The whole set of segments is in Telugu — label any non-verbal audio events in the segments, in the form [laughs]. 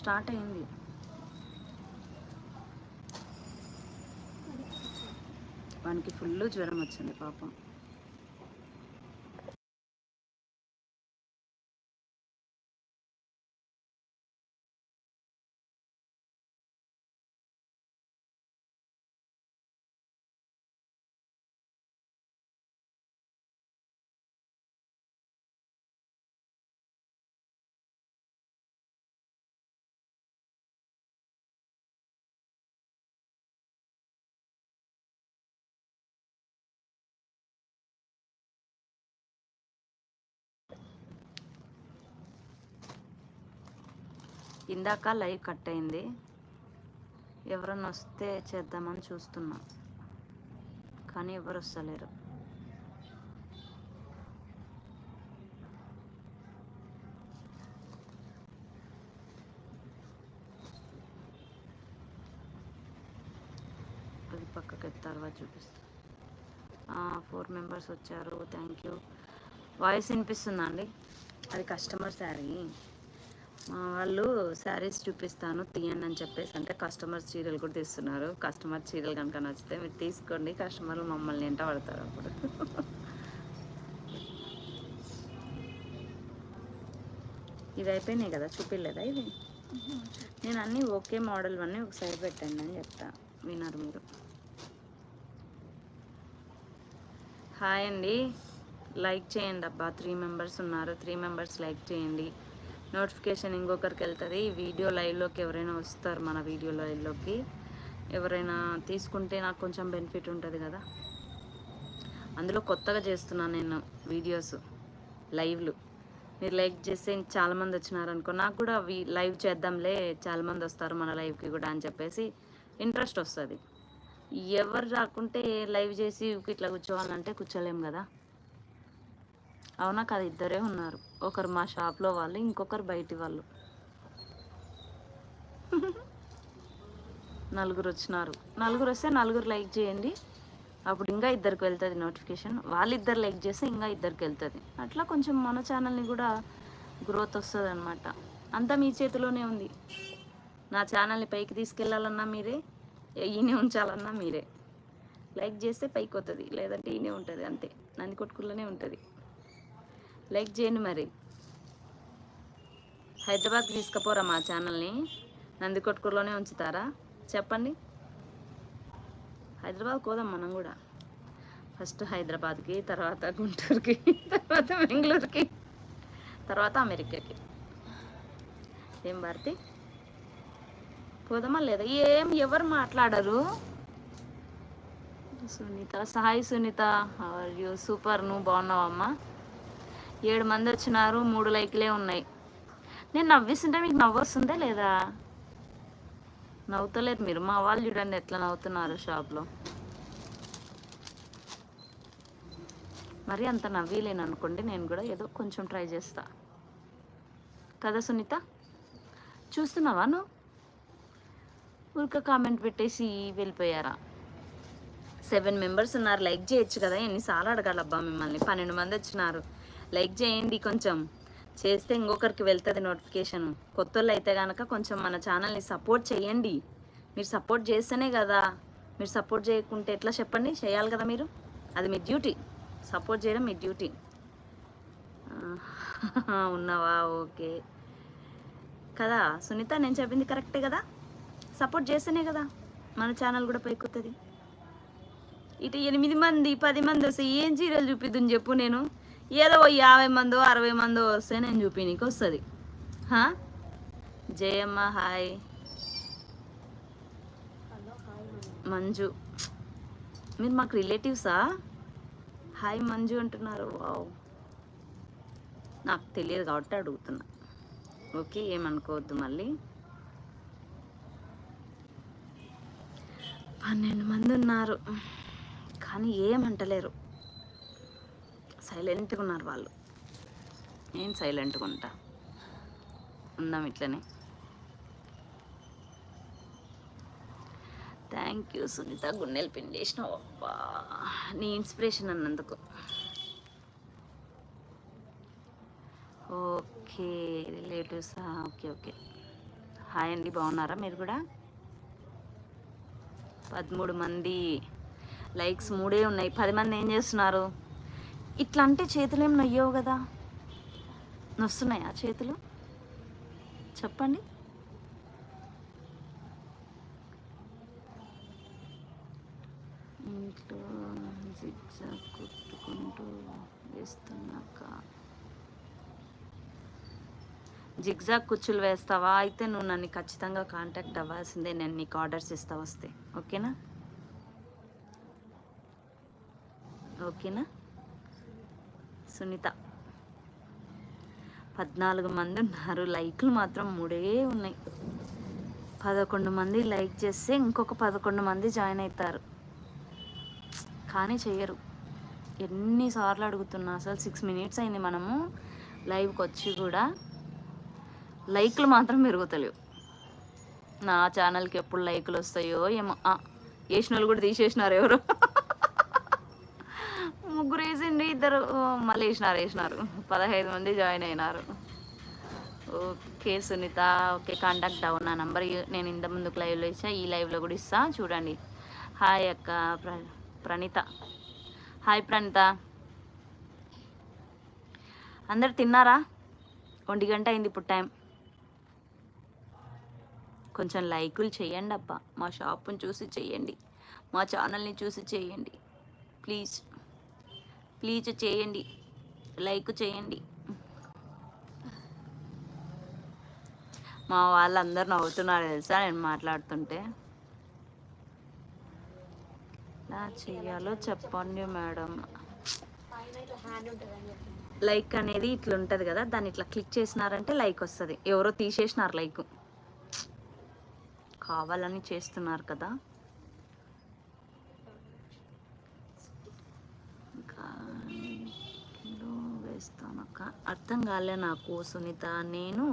స్టార్ట్ అయింది. వానికి ఫుల్ జ్వరం వచ్చింది పాపం. ఇందాక లైవ్ కట్ అయింది. ఎవరన్నా వస్తే చేద్దామని చూస్తున్నా. కానీ ఎవరు వస్తలేరు. అది పక్కకి తర్వాత చూపిస్తా. ఫోర్ మెంబర్స్ వచ్చారు. Thank you. వాయిస్ వినిపిస్తుందా అండి? అది కస్టమర్ శారీ. వాళ్ళు శారీస్ చూపిస్తాను తీయండి అని చెప్పేసి అంటే కస్టమర్ చీరలు కూడా తీస్తున్నారు. కస్టమర్ చీరలు కనుక నచ్చితే మీరు తీసుకోండి. కస్టమర్లు మమ్మల్ని ఎంట పడతారు అప్పుడు. ఇవి అయిపోయినాయి కదా చూపిలేదా ఇవి? నేను అన్నీ ఓకే మోడల్ అన్నీ ఒకసారి పెట్టండి అని చెప్తా. విన్నారు మీరు. హాయ్ అండి. లైక్ చేయండి అబ్బా. త్రీ మెంబర్స్ ఉన్నారు. త్రీ మెంబర్స్ లైక్ చేయండి. నోటిఫికేషన్ ఇంకొకరికి వెళ్తుంది. ఈ వీడియో లైవ్లోకి ఎవరైనా వస్తారు మన వీడియో లైవ్లోకి ఎవరైనా తీసుకుంటే నాకు కొంచెం బెనిఫిట్ ఉంటుంది కదా. అందులో కొత్తగా చేస్తున్నాను నేను వీడియోస్ లైవ్లు మీరు లైక్ చేస్తే చాలామంది వచ్చినారు అనుకో నాకు కూడా లైవ్ చేద్దాంలే చాలామంది వస్తారు మన లైవ్కి కూడా అని చెప్పేసి ఇంట్రెస్ట్ వస్తుంది. ఎవరు రాకుంటే లైవ్ చేసి ఇట్లా కూర్చోవాలంటే కూర్చోలేము కదా. అవునా కాదు ఇద్దరే ఉన్నారు. ఒకరు మా షాప్లో వాళ్ళు ఇంకొకరు బయటి వాళ్ళు. [laughs] నలుగురు వచ్చినారు. నలుగురు వస్తే నలుగురు లైక్ చేయండి. అప్పుడు ఇంకా ఇద్దరికి వెళ్తుంది నోటిఫికేషన్. వాళ్ళిద్దరు లైక్ చేస్తే ఇంకా ఇద్దరికి వెళ్తుంది. అట్లా కొంచెం మన ఛానల్ని కూడా గ్రోత్ వస్తుంది అనమాట అంతా మీ చేతిలోనే ఉంది. నా ఛానల్ని పైకి తీసుకెళ్ళాలన్నా మీరే ఈయనే ఉంచాలన్నా మీరే. లైక్ చేస్తే పైకి వస్తుంది లేదంటే ఈయనే ఉంటుంది అంతే. నంది కొట్టుకుల్లోనే ఉంటుంది. లైక్ చేయండి మరి. హైదరాబాద్ తీసుకుపోరా మా ఛానల్ని. నందికొట్కూరులోనే ఉంచుతారా? చెప్పండి. హైదరాబాద్ పోదాం మనం కూడా. ఫస్ట్ హైదరాబాద్కి తర్వాత గుంటూరుకి తర్వాత బెంగళూరుకి తర్వాత అమెరికాకి. ఏం భారతి? పోదామా లేదా? ఏం ఎవరు మాట్లాడరు? Sunitha Sai Sunitha are you super నువ్వు బాగున్నావమ్మా ఏడు మంది వచ్చినారు మూడు లైక్లే ఉన్నాయి. నేను నవ్విస్తుంటే మీకు నవ్వు వస్తుందా లేదా? నవ్వుతలేరు మీరు. మా వాళ్ళు చూడండి ఎట్లా నవ్వుతున్నారు షాప్లో. మరి అంత నవ్వలేను అనుకోండి నేను కూడా ఏదో కొంచెం ట్రై చేస్తా. కదా సునీత? చూస్తున్నావా నువ్వు? ఊరిక కామెంట్ పెట్టేసి వెళ్ళిపోయారా? సెవెన్ మెంబర్స్ ఉన్నారు. లైక్ చేయొచ్చు కదా. ఎన్నిసార్లు అడగాలబ్బా మిమ్మల్ని? పన్నెండు మంది వచ్చినారు. లైక్ చేయండి కొంచెం. చేస్తే ఇంకొకరికి వెళ్తుంది నోటిఫికేషన్. కొత్త వాళ్ళు అయితే కనుక కొంచెం మన ఛానల్ని సపోర్ట్ చేయండి. మీరు సపోర్ట్ చేస్తేనే కదా. మీరు సపోర్ట్ చేయకుంటే ఎట్లా చెప్పండి? చేయాలి కదా మీరు? అది మీ డ్యూటీ. సపోర్ట్ చేయడం మీ డ్యూటీ. [laughs] ఉన్నావా? ఓకే. కదా? సునీత నేను చెప్పింది కరెక్టే కదా? సపోర్ట్ చేస్తేనే కదా మన ఛానల్ కూడా పైకొస్తుంది ఇటు ఎనిమిది మంది పది మంది వస్తే ఏం చీరలు చూపిద్దని చెప్పు నేను. ఏదో ఓ యాభై మందో అరవై మందో వస్తే నేను చూపి నీకు వస్తుంది. జయమ్మ హాయ్. మంజు. మీరు మాకు రిలేటివ్సా? హాయ్ మంజు అంటున్నారు. వావ్. నాకు తెలియదు కాబట్టి అడుగుతున్నా. ఓకే ఏమనుకోవద్దు మళ్ళీ. పన్నెండు మంది ఉన్నారు. కానీ ఏమంటలేరు. సైలెంట్గా ఉన్నారు వాళ్ళు. నేను సైలెంట్గా ఉంటా. ఉందాం ఇట్లనే. Thank you Sunitha. గుండెలు పిండేసినావు అబ్బా. నీ ఇన్స్పిరేషన్ అన్నందుకు. Okay relatives okay okay. Hi అండి బాగున్నారా మీరు కూడా? పదమూడు మంది. లైక్స్ మూడే ఉన్నాయి. పది మంది ఏం చేస్తున్నారు? ఇట్లా అంటే చేతులు ఏం నొయ్యవు కదా. నొస్తున్నాయా చేతులు? చెప్పండి. ఇంట్లో జిగ్జాగ్ కుట్టుకుంటూ వేస్తున్నాక జిగ్జాగ్ కుచ్చులు వేస్తావా? అయితే నువ్వు నన్ను ఖచ్చితంగా కాంటాక్ట్ అవ్వాల్సిందే. నేను నీకు ఆర్డర్స్ ఇస్తా వస్తే. ఓకేనా? ఓకేనా? సునీత. పద్నాలుగు మంది ఉన్నారు. లైక్లు మాత్రం మూడే ఉన్నాయి. పదకొండు మంది లైక్ చేస్తే ఇంకొక పదకొండు మంది జాయిన్ అవుతారు కానీ చెయ్యరు. ఎన్నిసార్లు అడుగుతున్నా అసలు సిక్స్ మినిట్స్ అయింది మనము లైవ్కి వచ్చి కూడా లైక్లు మాత్రం పెరుగుతలేవు. నా ఛానల్కి ఎప్పుడు లైకులు వస్తాయో ఏమో. వేసిన వాళ్ళు కూడా తీసేసినారు ఎవరు? ముగ్గురు వేసిండి ఇద్దరు మళ్ళీ వేసినారు వేసినారు. పదహైదు మంది జాయిన్ అయినారు. Okay Sunitha okay contact down నా నంబర్ నేను ఇంత ముందుకు లైవ్లో ఇచ్చా ఈ లైవ్లో కూడా ఇస్తా చూడండి. హాయ్ అక్క ప్ర ప్రణీత. హాయ్ ప్రణీత. అందరు తిన్నారా? ఒంటి గంట అయింది ఇప్పుడు టైం కొంచెం లైకులు చేయండి అబ్బా. మా షాప్ని చూసి చేయండి. మా ఛానల్ని చూసి చేయండి. ప్లీజ్ ప్లీజ్ చేయండి. లైక్ చేయండి. మా వాళ్ళందరూ నవ్వుతున్నారు తెలుసా నేను మాట్లాడుతుంటే? ఎలా చేయాలో చెప్పండి మేడం. లైక్ అనేది ఇట్లా ఉంటుంది కదా దాన్ని ఇట్లా క్లిక్ చేసినారంటే లైక్ వస్తుంది. ఎవరో తీసేసినారు లైక్. కావాలని చేస్తున్నారు కదా ఇంకా కిలో వేస్తాను అక్క అర్థం కాలే నాకు సునీత. నేను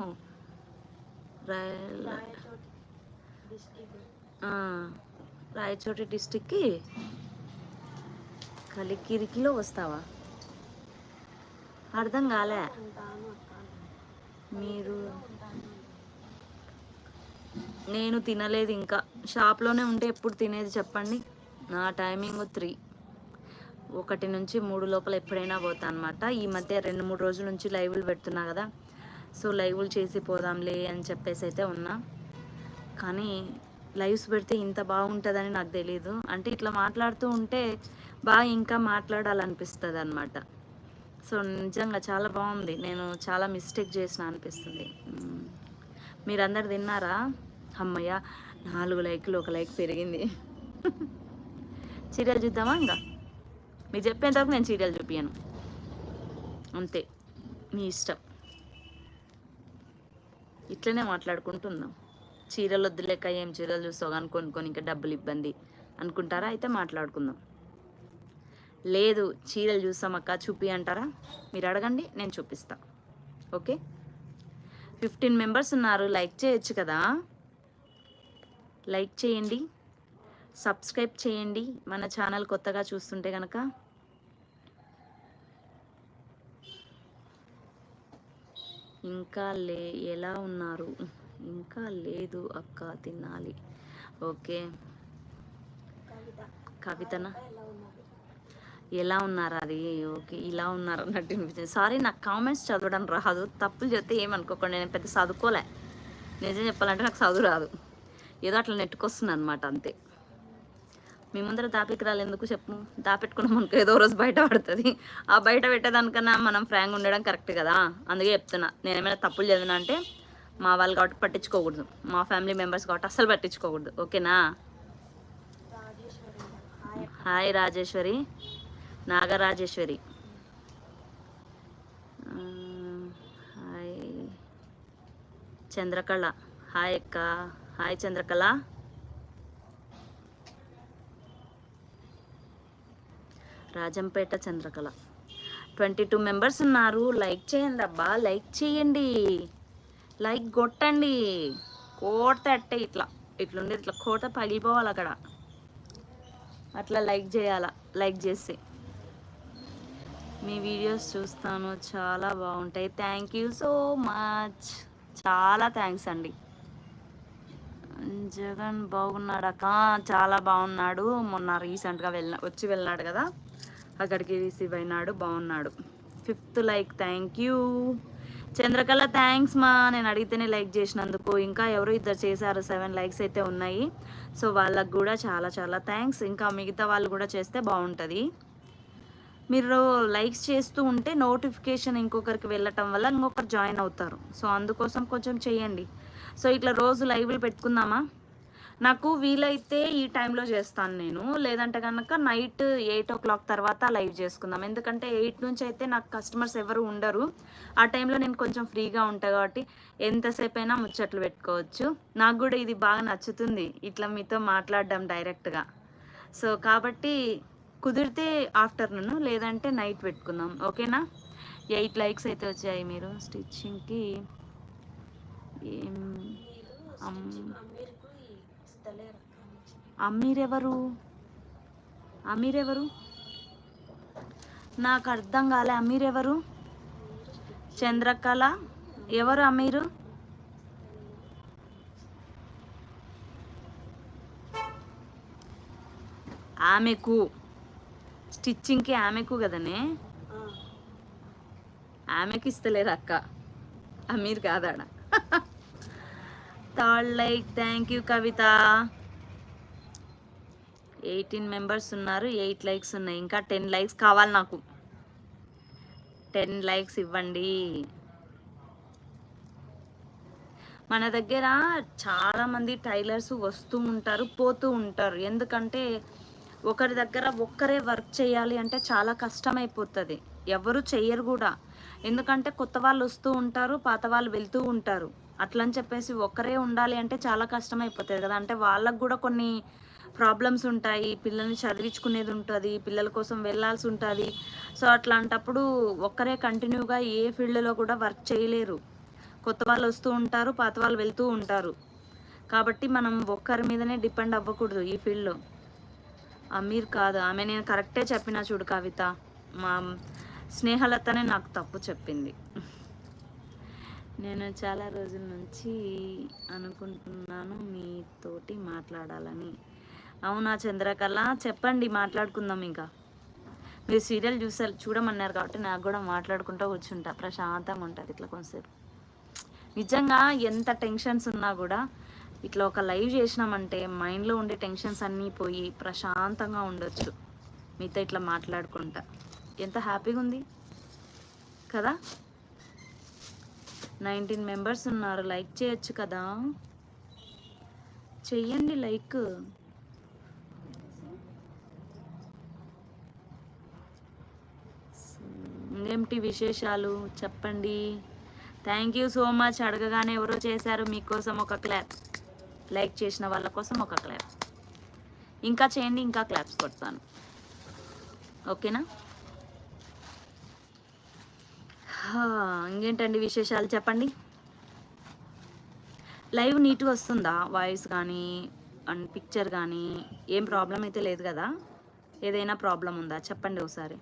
రాయచోటి డిస్టిక్కి కలికిరికిలో వస్తావా? అర్థం కాలే. మీరు నేను తినలేదు ఇంకా. షాప్లోనే ఉంటే ఎప్పుడు తినేది చెప్పండి. నా టైమింగ్ త్రీ. ఒకటి నుంచి మూడు లోపల ఎప్పుడైనా పోతా అనమాట ఈ మధ్య రెండు మూడు రోజుల నుంచి లైవ్లు పెడుతున్నా కదా. సో లైవ్లు చేసి పోదాంలే అని చెప్పేసి అయితే ఉన్నా. కానీ లైవ్స్ పెడితే ఇంత బాగుంటుందని నాకు తెలియదు అంటే ఇట్లా మాట్లాడుతూ ఉంటే బాగా ఇంకా మాట్లాడాలనిపిస్తుంది అనమాట సో నిజంగా చాలా బాగుంది. నేను చాలా మిస్టేక్ చేసిన అనిపిస్తుంది. మీరందరు తిన్నారా? అమ్మయ్య నాలుగు లైక్లు ఒక లైక్ పెరిగింది. [laughs] సీరియల్ చూద్దామా ఇంకా? మీరు చెప్పేంతవరకు నేను సీరియల్ చూపించాను అంతే. మీ ఇష్టం. ఇట్లనే మాట్లాడుకుంటున్నాం. చీరలు వద్దులేక ఏం చీరలు చూస్తావు కానీ కొనుక్కొని ఇంకా డబ్బులు ఇబ్బంది అనుకుంటారా? అయితే మాట్లాడుకుందాం. లేదు చీరలు చూస్తామక్క చూపి అంటారా? మీరు అడగండి నేను చూపిస్తా. ఓకే? ఫిఫ్టీన్ మెంబర్స్ ఉన్నారు లైక్ చేయొచ్చు కదా? లైక్ చేయండి. సబ్స్క్రైబ్ చేయండి. మన ఛానల్ కొత్తగా చూస్తుంటే కనుక ఇంకా లే ఎలా ఉన్నారు? ఇంకా లేదు అక్క తినాలి. ఓకే. కవితనా? ఎలా ఉన్నారు? అది ఓకే ఇలా ఉన్నారు అన్నట్టు అనిపించింది సారీ నాకు కామెంట్స్ చదవడం రాదు. తప్పులు చెప్తే ఏమనుకోకండి నేను పెద్ద చదువుకోలే. నిజం చెప్పాలంటే నాకు చదువు రాదు. ఏదో అట్లా నెట్టుకొస్తుంది అనమాట అంతే. మీ ముందర దాపెక్కరాలు ఎందుకు చెప్పు. దాపెట్టుకున్నాం మనకు ఏదో రోజు బయట పడుతుంది. ఆ బయట పెట్టేదానికన్నా మనం ఫ్రాంక్ ఉండడం కరెక్ట్ కదా? అందుకే చెప్తున్నా. నేను ఏమైనా తప్పులు చదివినా అంటే మా వాళ్ళు కాబట్టి పట్టించుకోకూడదు. మా ఫ్యామిలీ మెంబర్స్ కాబట్టి అస్సలు పట్టించుకోకూడదు. ఓకేనా? Hi Rajeswari. Nagarajeswari. Hi. Chandrakala. Hi అక్క. Hi Chandrakala. Rajampet Chandrakala. Twenty two members ఉన్నారు. లైక్ చేయండి అబ్బా. లైక్ చేయండి. లైక్ కొట్టండి. కోట అట్టే ఇట్లా. ఇట్లుండి ఇట్లా కోట పగిలిపోవాలి అక్కడ. అట్లా లైక్ చేయాలా. లైక్ చేసి మీ వీడియోస్ చూస్తాను. చాలా బాగుంటాయి. Thank you so much. చాలా థ్యాంక్స్ అండి. జగన్ బాగున్నాడక చాలా బాగున్నాడు. మొన్న రీసెంట్గా వెళ్ళిన వచ్చి వెళ్ళినాడు కదా. అక్కడికి రిసీవ్ అయినాడు బాగున్నాడు. Fifth like thank you Chandrakala thanks మా. నేను అడిగితేనే లైక్ చేసినందుకు. ఇంకా ఎవరు ఇద్దరు చేశారు సెవెన్ లైక్స్ అయితే ఉన్నాయి. సో వాళ్ళకు కూడా చాలా చాలా థ్యాంక్స్ ఇంకా మిగతా వాళ్ళు కూడా చేస్తే బాగుంటుంది. మీరు లైక్స్ చేస్తూ ఉంటే నోటిఫికేషన్ ఇంకొకరికి వెళ్ళటం వల్ల ఇంకొకరు జాయిన్ అవుతారు. సో అందుకోసం కొంచెం చేయండి. సో ఇట్లా రోజు లైవ్లు పెట్టుకుందామా? నాకు వీలైతే ఈ టైంలో చేస్తాను నేను. లేదంటే కనుక నైట్ ఎయిట్ ఓ క్లాక్ తర్వాత లైవ్ చేసుకుందాం. ఎందుకంటే ఎయిట్ నుంచి అయితే నాకు కస్టమర్స్ ఎవరు ఉండరు. ఆ టైంలో నేను కొంచెం ఫ్రీగా ఉంటాను కాబట్టి ఎంతసేపు అయినా ముచ్చట్లు పెట్టుకోవచ్చు. నాకు కూడా ఇది బాగా నచ్చుతుంది. ఇట్లా మీతో మాట్లాడడం డైరెక్ట్గా. సో కాబట్టి కుదిరితే ఆఫ్టర్నూన్ లేదంటే నైట్ పెట్టుకుందాం. ఓకేనా? ఎయిట్ లైక్స్ అయితే వచ్చాయి మీరు. స్టిచ్చింగ్కి ఏం? అమ్- అమీర్ ఎవరు అమీర్ ఎవరు నాకు అర్థం కాలే అమీర్ ఎవరు చంద్రకళ? ఎవరు అమీరు? ఆమెకు. స్టిచ్చింగ్కి ఆమెకు కదనే? ఆమెకి ఇస్తలేరు అక్క. Ameer కాదాడ? [laughs] Third like thank you Kavitha eighteen members ఉన్నారు ఎయిట్ లైక్స్ ఉన్నాయి. ఇంకా టెన్ లైక్స్ కావాలి నాకు. టెన్ లైక్స్ ఇవ్వండి. మన దగ్గర చాలామంది టైలర్స్ వస్తూ ఉంటారు పోతూ ఉంటారు. ఎందుకంటే ఒకరి దగ్గర ఒక్కరే వర్క్ చేయాలి అంటే చాలా కష్టమైపోతుంది. ఎవరు చెయ్యరు కూడా. ఎందుకంటే కొత్త వాళ్ళు వస్తూ ఉంటారు పాత వాళ్ళు వెళ్తూ ఉంటారు. అట్లని చెప్పేసి ఒక్కరే ఉండాలి అంటే చాలా కష్టమైపోతుంది కదా. అంటే వాళ్ళకు కూడా కొన్ని ప్రాబ్లమ్స్ ఉంటాయి. పిల్లల్ని చదివించుకునేది ఉంటుంది. పిల్లల కోసం వెళ్ళాల్సి ఉంటుంది. సో అట్లాంటప్పుడు ఒక్కరే కంటిన్యూగా ఏ ఫీల్డ్లో కూడా వర్క్ చేయలేరు. కొత్త వాళ్ళు వస్తూ ఉంటారు పాత వాళ్ళు వెళ్తూ ఉంటారు. కాబట్టి మనం ఒక్కరి మీదనే డిపెండ్ అవ్వకూడదు ఈ ఫీల్డ్లో అమీర్ కాదు. ఆమె నేను కరెక్టే చెప్పిన చూడు కవిత. మా స్నేహలతనే నాకు తప్పు చెప్పింది. నేను చాలా రోజుల నుంచి అనుకుంటున్నాను మీతోటి మాట్లాడాలని. అవునా చంద్రకళ? చెప్పండి మాట్లాడుకుందాం ఇంకా. మీరు సీరియల్ చూసారు చూడమన్నారు కాబట్టి నాకు కూడా మాట్లాడుకుంటూ కూర్చుంటా. ప్రశాంతంగా ఉంటుంది ఇట్లా కొంతసేపు. నిజంగా ఎంత టెన్షన్స్ ఉన్నా కూడా ఇట్లా ఒక లైవ్ చేసినామంటే మైండ్లో ఉండే టెన్షన్స్ అన్నీ పోయి ప్రశాంతంగా ఉండొచ్చు. మీతో ఇట్లా మాట్లాడుకుంటా. ఎంత హ్యాపీగా ఉంది? కదా? నైన్టీన్ మెంబర్స్ ఉన్నారు. లైక్ చేయొచ్చు కదా? చెయ్యండి లైక్. ఇంకేమిటి విశేషాలు? చెప్పండి. థ్యాంక్ యూ సో మచ్ అడగగానే ఎవరో చేశారు మీకోసం ఒక క్లాప్. లైక్ చేసిన వాళ్ళ కోసం ఒక క్లాప్. ఇంకా చేయండి ఇంకా క్లాప్స్ కొడతాను. ఓకేనా? ఇంకేంటండి విశేషాలు చెప్పండి? లైవ్ నీట్గా వస్తుందా? వాయిస్ కానీ అండ్ పిక్చర్ కానీ? ఏం ప్రాబ్లం అయితే లేదు కదా? ఏదైనా ప్రాబ్లం ఉందా? చెప్పండి ఒకసారి.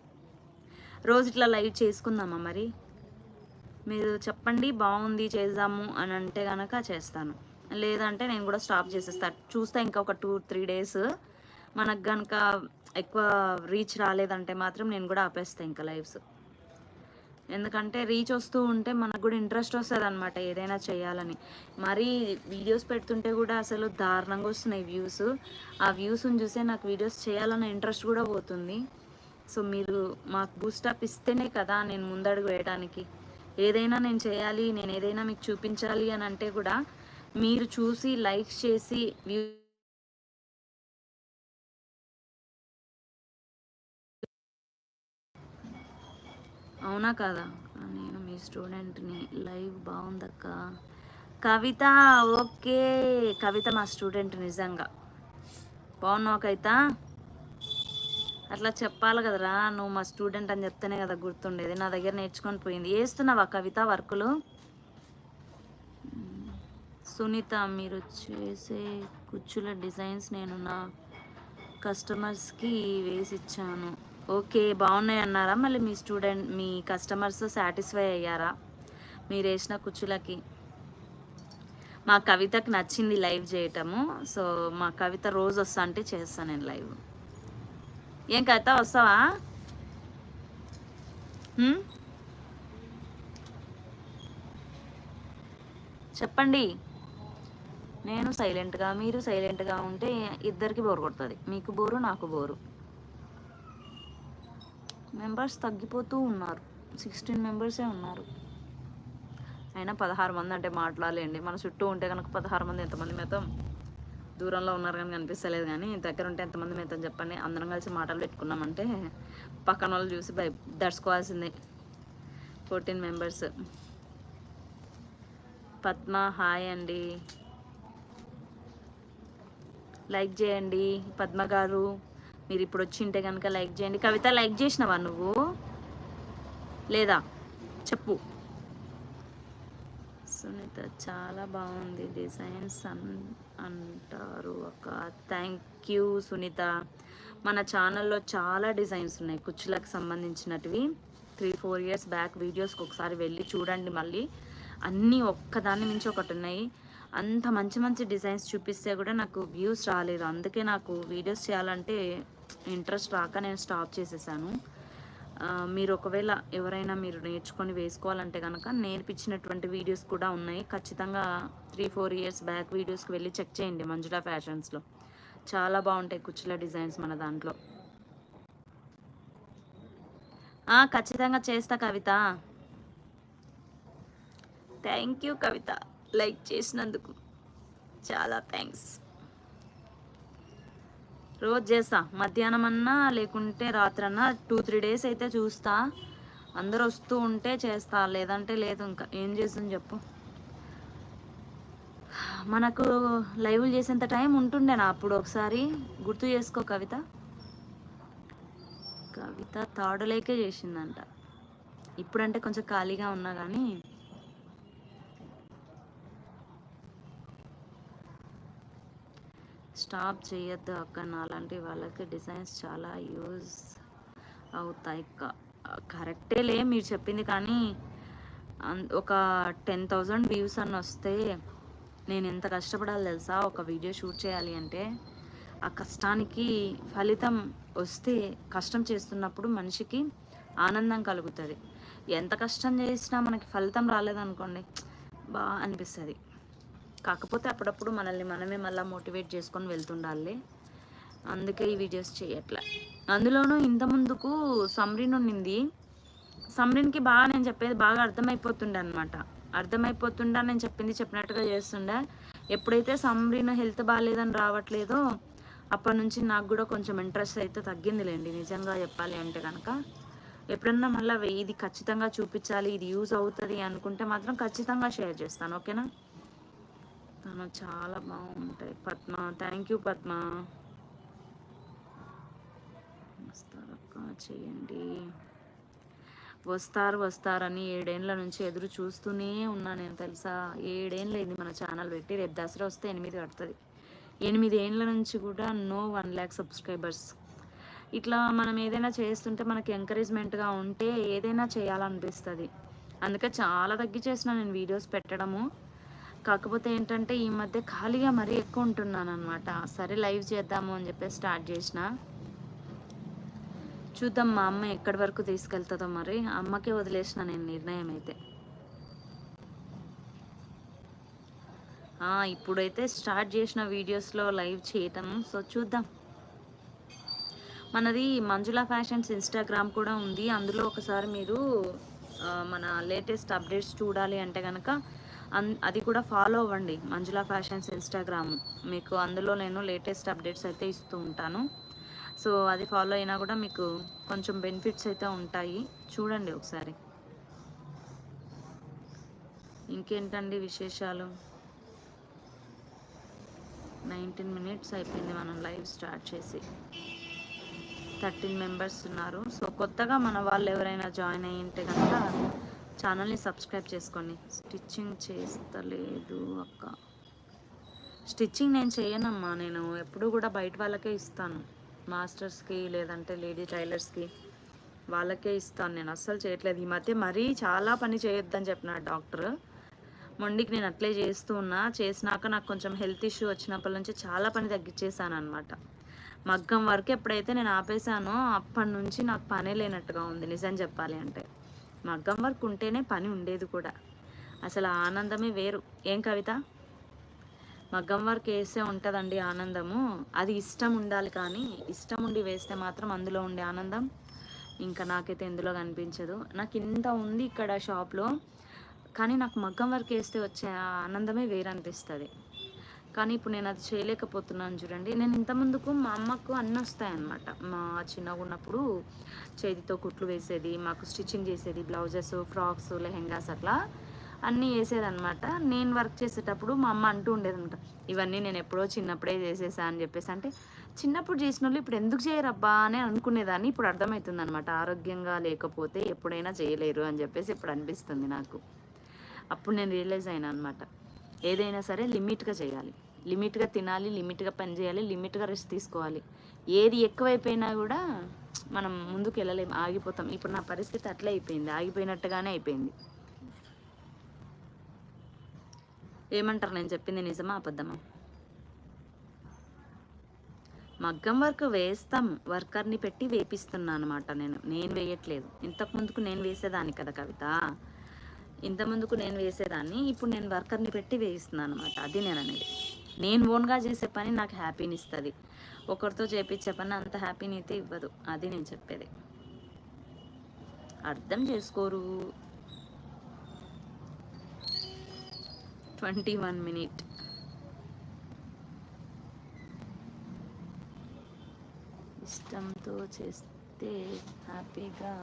రోజు ఇట్లా లైవ్ చేసుకుందామా మరి? మీరు చెప్పండి బాగుంది చేద్దాము అని అంటే కనుక చేస్తాను. లేదంటే నేను కూడా స్టాప్ చేసేస్తా. చూస్తా ఇంకా ఒక టూ త్రీ డేస్. మనకు కనుక ఎక్కువ రీచ్ రాలేదంటే మాత్రం నేను కూడా ఆపేస్తాను ఇంకా లైవ్స్. ఎందుకంటే రీచ్ వస్తూ ఉంటే మనకు కూడా ఇంట్రెస్ట్ వస్తుంది అనమాట ఏదైనా చేయాలని. మరీ వీడియోస్ పెడుతుంటే కూడా అసలు దారుణంగా వస్తున్నాయి వ్యూస్ ఆ వ్యూస్ని చూసే నాకు వీడియోస్ చేయాలన్న ఇంట్రెస్ట్ కూడా పోతుంది. సో మీరు మాకు బూస్టప్ ఇస్తేనే కదా నేను ముందడుగు వేయడానికి. ఏదైనా నేను చేయాలి నేను ఏదైనా మీకు చూపించాలి అని అంటే కూడా మీరు చూసి లైక్స్ చేసి వ్యూ అవునా కాదా? నేను మీ స్టూడెంట్ని. లైవ్ బాగుందక్క. కవిత ఓకే. కవిత మా స్టూడెంట్ నిజంగా. బాగున్నావు కవిత? అట్లా చెప్పాలి కదరా. నువ్వు మా స్టూడెంట్ అని చెప్తేనే కదా గుర్తుండేది. నా దగ్గర నేర్చుకొని పోయింది. వేస్తున్నావా కవిత వర్కులు? సునీత మీరు చేసే కుచ్చుల డిజైన్స్ నేను నా కస్టమర్స్కి వేసి ఇచ్చాను. ఓకే బాగున్నాయి అన్నారా మళ్ళీ మీ స్టూడెంట్ మీ కస్టమర్స్ సాటిస్ఫై అయ్యారా? మీరు వేసిన కుచ్చులకి? మా కవితకు నచ్చింది లైవ్ చేయటము. సో మా కవిత రోజు వస్తా అంటే చేస్తాను నేను లైవ్. ఏం కవిత వస్తావా? చెప్పండి. నేను సైలెంట్గా మీరు సైలెంట్గా ఉంటే ఇద్దరికి బోరు కొడుతుంది. మీకు బోరు నాకు బోరు. మెంబర్స్ తగ్గిపోతూ ఉన్నారు. సిక్స్టీన్ మెంబర్సే ఉన్నారు. అయినా పదహారు మంది అంటే మాట్లాడలేండి. మన చుట్టూ ఉంటే కనుక పదహారు మంది ఎంతమంది మెత్తం దూరంలో ఉన్నారు కానీ కనిపిస్తలేదు కానీ దగ్గర ఉంటే ఎంతమంది మేతం చెప్పండి. అందరం కలిసి మాటలు పెట్టుకున్నామంటే పక్కన వాళ్ళు చూసి భయ దడుచుకోవాల్సిందే. Fourteen members. పద్మ హాయ్ అండి. లైక్ చేయండి. పద్మ గారు. మీరు ఇప్పుడు వచ్చి ఉంటే కనుక లైక్ చేయండి. కవిత లైక్ చేసినావా నువ్వు? లేదా? చెప్పు. సునీత చాలా బాగుంది డిజైన్స్ అన్ అంటారు ఒక. Thank you Sunitha. మన ఛానల్లో చాలా డిజైన్స్ ఉన్నాయి. కుచ్చులకు సంబంధించినటివి. త్రీ ఫోర్ ఇయర్స్ బ్యాక్ వీడియోస్కి ఒకసారి వెళ్ళి చూడండి మళ్ళీ. అన్నీ ఒక్కదాని మించి ఒకటి ఉన్నాయి. అంత మంచి మంచి డిజైన్స్ చూపిస్తే కూడా నాకు వ్యూస్ రాలేదు. అందుకే నాకు వీడియోస్ చేయాలంటే ఇంట్రెస్ట్ రాక నేను స్టాప్ చేసేసాను. మీరు ఒకవేళ ఎవరైనా మీరు నేర్చుకొని వేసుకోవాలంటే కనుక నేర్పించినటువంటి వీడియోస్ కూడా ఉన్నాయి. ఖచ్చితంగా త్రీ ఫోర్ ఇయర్స్ బ్యాక్ వీడియోస్కి వెళ్ళి చెక్ చేయండి మంజులా ఫ్యాషన్స్లో చాలా బాగుంటాయి కుచ్చుల డిజైన్స్ మన దాంట్లో. ఖచ్చితంగా చేస్తా Kavitha. Thank you Kavitha. Like చేసినందుకు. చాలా థ్యాంక్స్ రోజు చేస్తా. మధ్యాహ్నం అన్నా లేకుంటే రాత్రన్నా టూ త్రీ డేస్ అయితే చూస్తా. అందరు వస్తూ ఉంటే చేస్తా. లేదంటే లేదు ఇంకా. ఏం చేస్తుంది చెప్పు. మనకు లైవ్లు చేసేంత టైం ఉంటుండేనా అప్పుడు ఒకసారి. గుర్తు చేసుకో కవిత. కవిత తాడులేకే చేసిందంట. ఇప్పుడంటే కొంచెం ఖాళీగా ఉన్నా కానీ స్టాప్ చేయొద్దు అక్క. నాలాంటి వాళ్ళకి డిజైన్స్ చాలా యూజ్ అవుతాయి కరెక్టేలే మీరు చెప్పింది కానీ అన్- ఒక టెన్ థౌజండ్ వ్యూస్ అని వస్తే నేను ఎంత కష్టపడాలి తెలుసా? ఒక వీడియో షూట్ చేయాలి అంటే ఆ కష్టానికి ఫలితం వస్తే కష్టం చేస్తున్నప్పుడు మనిషికి ఆనందం కలుగుతుంది. ఎంత కష్టం చేసినా మనకి ఫలితం రాలేదనుకోండి బాగా అనిపిస్తుంది. కాకపోతే అప్పుడప్పుడు మనల్ని మనమే మళ్ళీ మోటివేట్ చేసుకొని వెళ్తుండాలి. అందుకే ఈ వీడియోస్ చేయట్లే. అందులోనూ ఇంత ముందుకు సమ్రిన్ ఉన్నింది. సమ్రిన్కి బాగా నేను చెప్పేది బాగా అర్థమైపోతుండే అనమాట అర్థమైపోతుండా నేను చెప్పింది చెప్పినట్టుగా చేస్తుండే. ఎప్పుడైతే సమ్రిన్ హెల్త్ బాగాలేదని రావట్లేదో అప్పటి నుంచి నాకు కూడా కొంచెం ఇంట్రెస్ట్ అయితే తగ్గిందిలేండి. నిజంగా చెప్పాలి అంటే కనుక ఎప్పుడన్నా మళ్ళీ ఇది ఖచ్చితంగా చూపించాలి ఇది యూజ్ అవుతుంది అనుకుంటే మాత్రం ఖచ్చితంగా షేర్ చేస్తాను. ఓకేనా? తను చాలా బాగుంటాయి. Padma thank you Padma. వస్తారక్క చేయండి. వస్తారు వస్తారని ఏడేండ్ల నుంచి ఎదురు చూస్తూనే ఉన్నా నేను తెలుసా. ఏడేండ్లు అయింది మన ఛానల్ పెట్టి? రేపు దసరా వస్తే ఎనిమిది పడుతుంది ఎనిమిది ఏండ్ల నుంచి కూడా నో వన్ ల్యాక్ సబ్స్క్రైబర్స్ ఇట్లా మనం ఏదైనా చేస్తుంటే మనకి ఎంకరేజ్మెంట్గా ఉంటే ఏదైనా చేయాలనిపిస్తుంది. అందుకే చాలా తగ్గించేసిన నేను వీడియోస్ పెట్టడము. కాకపోతే ఏంటంటే ఈ మధ్య ఖాళీగా మరీ ఎక్కువ ఉంటున్నాను అనమాట సరే లైవ్ చేద్దాము అని చెప్పి స్టార్ట్ చేసిన. చూద్దాం మా అమ్మ ఎక్కడి వరకు తీసుకెళ్తుందో మరి. అమ్మకే వదిలేసిన నేను నిర్ణయం అయితే. ఆ, ఇప్పుడైతే స్టార్ట్ చేసిన వీడియోస్లో లైవ్ చేయటం. సో చూద్దాం. మనది మంజుల ఫ్యాషన్స్ ఇన్స్టాగ్రామ్ కూడా ఉంది. అందులో ఒకసారి మీరు మన లేటెస్ట్ అప్డేట్స్ చూడాలి అంటే కనుక అన్ అది కూడా ఫాలో అవ్వండి. Manjula fashions Instagram. మీకు అందులో నేను లేటెస్ట్ అప్డేట్స్ అయితే ఇస్తూ ఉంటాను. సో అది ఫాలో అయినా కూడా మీకు కొంచెం బెనిఫిట్స్ అయితే ఉంటాయి. చూడండి ఒకసారి. ఇంకేంటండి విశేషాలు? నైన్టీన్ మినిట్స్ అయిపోయింది మనం లైవ్ స్టార్ట్ చేసి. థర్టీన్ మెంబర్స్ ఉన్నారు. సో కొత్తగా మన వాళ్ళు ఎవరైనా జాయిన్ అయ్యి ఉంటే కనుక ఛానల్ని సబ్స్క్రైబ్ చేసుకోండి. స్టిచ్చింగ్ చేస్తలేదు అక్క. స్టిచ్చింగ్ నేను చేయనమ్మా నేను ఎప్పుడు కూడా బయట వాళ్ళకే ఇస్తాను. మాస్టర్స్కి లేదంటే లేడీ టైలర్స్కి వాళ్ళకే ఇస్తాను. నేను అస్సలు చేయట్లేదు. ఈ మధ్య మరీ చాలా పని చేయొద్దని చెప్పిన డాక్టర్. మొండికి నేను అట్లే చేస్తూ ఉన్నా. చేసినాక నాకు కొంచెం హెల్త్ ఇష్యూ వచ్చినప్పటి నుంచి చాలా పని తగ్గించేసాను అనమాట మగ్గం వరకు ఎప్పుడైతే నేను ఆపేసానో అప్పటి నుంచి నాకు పనే లేనట్టుగా ఉంది నిజం చెప్పాలి అంటే. మగ్గం వర్క్ ఉంటేనే పని ఉండేది కూడా. అసలు ఆనందమే వేరు. ఏం కవిత? మగ్గం వర్క్ వేస్తే ఉంటుందండి ఆనందము. అది ఇష్టం ఉండాలి కానీ ఇష్టం ఉండి వేస్తే మాత్రం అందులో ఉండే ఆనందం ఇంకా నాకైతే ఎందులో కనిపించదు. నాకు ఇంత ఉంది ఇక్కడ షాప్లో కానీ నాకు మగ్గం వర్క్ వేస్తే వచ్చే ఆ ఆనందమే వేరనిపిస్తుంది. కానీ ఇప్పుడు నేను అది చేయలేకపోతున్నాను చూడండి. నేను ఇంతమందుకు మా అమ్మకు అన్నీ వస్తాయన్నమాట. మా చిన్నగా ఉన్నప్పుడు చేతితో కుట్లు వేసేది మాకు స్టిచ్చింగ్ చేసేది బ్లౌజెస్ ఫ్రాక్స్ లెహెంగాస్ అట్లా అన్నీ వేసేదన్నమాట. నేను వర్క్ చేసేటప్పుడు మా అమ్మ అంటూ ఉండేదన్నమాట. ఇవన్నీ నేను ఎప్పుడో చిన్నప్పుడే చేసేసా అని చెప్పేసి. అంటే చిన్నప్పుడు చేసిన వాళ్ళు ఇప్పుడు ఎందుకు చేయరబ్బా అని అనుకునేదాన్ని. ఇప్పుడు అర్థమవుతుంది అనమాట ఆరోగ్యంగా లేకపోతే ఎప్పుడైనా చేయలేరు అని చెప్పేసి ఇప్పుడు అనిపిస్తుంది నాకు. అప్పుడు నేను రియలైజ్ అయినా అనమాట ఏదైనా సరే లిమిట్గా చేయాలి. లిమిట్గా తినాలి లిమిట్గా పని చేయాలి లిమిట్గా రెస్ట్ తీసుకోవాలి. ఏది ఎక్కువైపోయినా కూడా మనం ముందుకు వెళ్ళలేము ఆగిపోతాం. ఇప్పుడు నా పరిస్థితి అట్లే అయిపోయింది ఆగిపోయినట్టుగానే అయిపోయింది. ఏమంటారు నేను చెప్పింది నిజమా అబద్ధమా? మగ్గం వర్క్ వేస్తాం వర్కర్ని పెట్టి వేపిస్తున్నా అనమాట నేను. నేను వేయట్లేదు. ఇంతకు ముందుకు నేను వేసేదాన్ని కదా కవిత. ఇంత ముందుకు నేను వేసేదాన్ని ఇప్పుడు నేను వర్కర్ని పెట్టి వేయిస్తున్నాను అనమాట అది నేను అనేది. నేను ఓన్గా చేసే పని నాకు హ్యాపీని ఇస్తుంది ఒకరితో చేపించే పని అంత హ్యాపీని అయితే ఇవ్వదు. అది నేను చెప్పేది. అర్థం చేసుకోరు. Twenty one minute. ఇష్టంతో చేస్తే హ్యాపీగా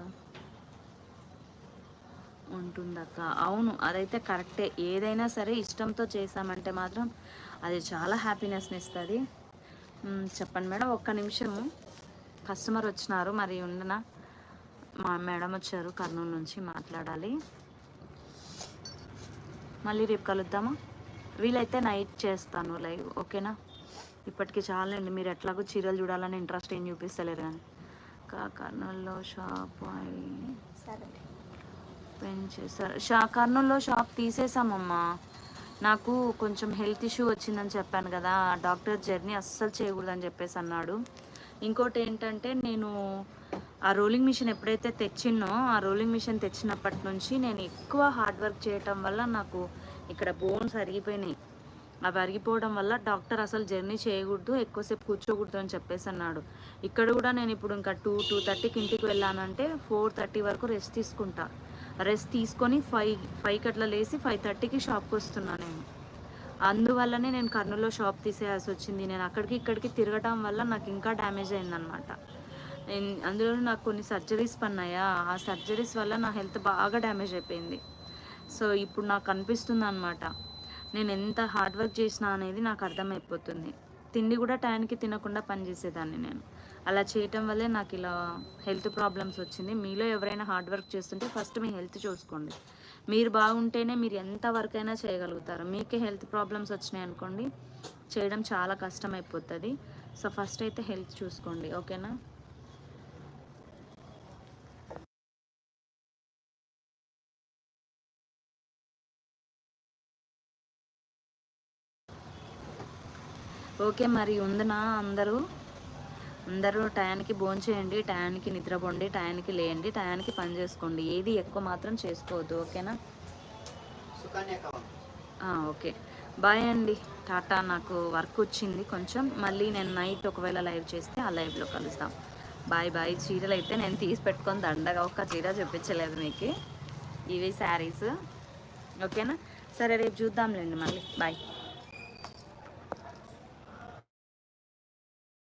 ఉంటుందక్క. అవును అదైతే కరెక్టే. ఏదైనా సరే ఇష్టంతో చేసామంటే మాత్రం అది చాలా హ్యాపీనెస్ని ఇస్తుంది. చెప్పండి మేడం ఒక్క నిమిషము. కస్టమర్ వచ్చినారు మరి ఉండనా మా మేడం వచ్చారు కర్నూలు నుంచి మాట్లాడాలి. మళ్ళీ రేపు కలుద్దామా? వీలైతే నైట్ చేస్తాను లైవ్ ఓకేనా? ఇప్పటికి చాలండి మీరు ఎట్లాగో చీరలు చూడాలని ఇంట్రెస్ట్ ఏం చూపిస్తలేరు కానీ. కా కర్నూలులో షాప్ పెంచేసారు షా కర్నూలులో షాప్ తీసేసామమ్మా నాకు కొంచెం హెల్త్ ఇష్యూ వచ్చిందని చెప్పాను కదా డాక్టర్ జర్నీ అస్సలు చేయకూడదని చెప్పేసి అన్నాడు. ఇంకోటి ఏంటంటే నేను ఆ రోలింగ్ మిషన్ ఎప్పుడైతే తెచ్చినో ఆ రోలింగ్ మిషన్ తెచ్చినప్పటి నుంచి నేను ఎక్కువ హార్డ్ వర్క్ చేయటం వల్ల నాకు ఇక్కడ బోన్స్ అరిగిపోయినాయి. అవి అరిగిపోవడం వల్ల డాక్టర్ అసలు జర్నీ చేయకూడదు ఎక్కువసేపు కూర్చోకూడదు అని చెప్పేసి అన్నాడు. ఇక్కడ కూడా నేను ఇప్పుడు ఇంకా టూ టూ థర్టీకి ఇంటికి వెళ్ళానంటే ఫోర్ థర్టీ వరకు రెస్ట్ తీసుకుంటా. రెస్ట్ తీసుకొని ఫైవ్ ఫైవ్కి అట్లా లేచి ఫైవ్ థర్టీకి షాప్కి వస్తున్నా నేను. అందువల్లనే నేను కర్నూలులో షాప్ తీసేయాల్సి వచ్చింది. నేను అక్కడికి ఇక్కడికి తిరగటం వల్ల నాకు ఇంకా డ్యామేజ్ అయిందనమాట అందులో నాకు కొన్ని సర్జరీస్ పన్నాయా? ఆ సర్జరీస్ వల్ల నా హెల్త్ బాగా డ్యామేజ్ అయిపోయింది. సో ఇప్పుడు నాకు అనిపిస్తుంది అనమాట నేను ఎంత హార్డ్ వర్క్ చేసినా అనేది నాకు అర్థమైపోతుంది. తిండి కూడా టైంకి తినకుండా పనిచేసేదాన్ని నేను. అలా చేయటం వల్లే నాకు ఇలా హెల్త్ ప్రాబ్లమ్స్ వచ్చింది. మీలో ఎవరైనా హార్డ్ వర్క్ చేస్తుంటే ఫస్ట్ మీ హెల్త్ చూసుకోండి. మీరు బాగుంటేనే మీరు ఎంత వర్క్ అయినా చేయగలుగుతారు. మీకే హెల్త్ ప్రాబ్లమ్స్ వచ్చినాయి అనుకోండి చేయడం చాలా కష్టం అయిపోతుంది సో ఫస్ట్ అయితే హెల్త్ చూసుకోండి. ఓకేనా? ఓకే మరి ఉందనా అందరూ? అందరూ టయానికి భోంచేయండి టయానికి నిద్రపోండి టయానికి లేయండి టయానికి పని చేసుకోండి. ఏది ఎక్కువ మాత్రం చేసుకోవద్దు ఓకేనా? ఓకే. బాయ్ అండి. టాటా నాకు వర్క్ వచ్చింది కొంచెం. మళ్ళీ నేను నైట్ ఒకవేళ లైవ్ చేస్తే ఆ లైవ్లో కలుస్తాం బాయ్ బాయ్. చీరలు అయితే నేను తీసి పెట్టుకొని దండగా ఒక్క చీర చూపించలేదు మీకు. ఇవి శారీస్. ఓకేనా? సరే రేపు చూద్దాంలేండి మళ్ళీ. బాయ్.